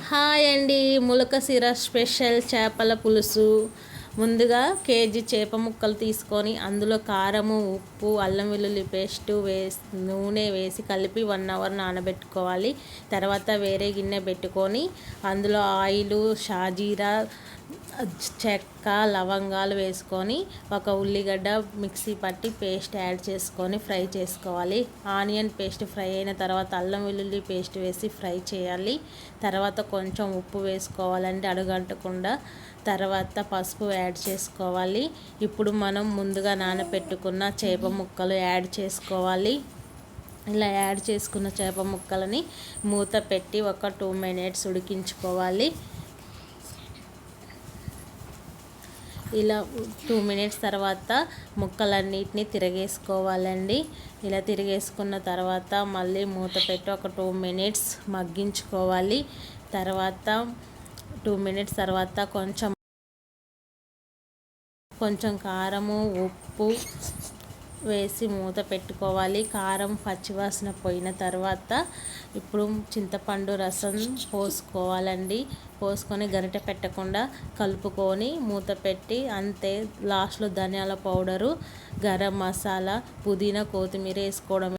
Hi అండి ములకసిర special చేపల పులుసు. ముందుగా కేజీ చేప ముక్కలు తీసుకొని అందులో కారము ఉప్పు అల్లం వెల్లుల్లి పేస్ట్ వేసి నూనె వేసి కలిపి వన్ అవర్ నానబెట్టుకోవాలి. తర్వాత వేరే గిన్నె పెట్టుకొని అందులో ఆయిల్ షాజీరా చెక్క లవంగాలు వేసుకొని ఒక ఉల్లిగడ్డ మిక్సీ పట్టి పేస్ట్ యాడ్ చేసుకొని ఫ్రై చేసుకోవాలి. ఆనియన్ పేస్ట్ ఫ్రై అయిన తర్వాత అల్లం వెల్లుల్లి పేస్ట్ వేసి ఫ్రై చేయాలి. తర్వాత కొంచెం ఉప్పు వేసుకోవాలండి అడుగంటకుండా. తర్వాత పసుపు యాడ్ చేసుకోవాలి. ఇప్పుడు మనం ముందుగా నానబెట్టుకున్న చేప ముక్కలు యాడ్ చేసుకోవాలి. ఇలా యాడ్ చేసుకున్న చేప ముక్కలని మూత పెట్టి ఒక టూ మినిట్స్ ఉడికించుకోవాలి. ఇలా టూ మినిట్స్ తర్వాత ముక్కలన్నిటిని తిరగేసుకోవాలండి. ఇలా తిరిగేసుకున్న తర్వాత మళ్ళీ మూత పెట్టి ఒక టూ మినిట్స్ మగ్గించుకోవాలి. తర్వాత టూ మినిట్స్ తర్వాత కొంచెం కొంచెం కారము ఉప్పు వేసి మూత పెట్టుకోవాలి. కారం పచ్చివాసన పోయిన తర్వాత ఇప్పుడు చింతపండు రసం పోసుకోవాలండి. పోసుకొని గరిటె పెట్టకుండా కలుపుకొని మూత పెట్టి అంతే లాస్ట్లో ధనియాల పౌడరు గరం మసాలా పుదీనా కొత్తిమీర వేసుకోవడం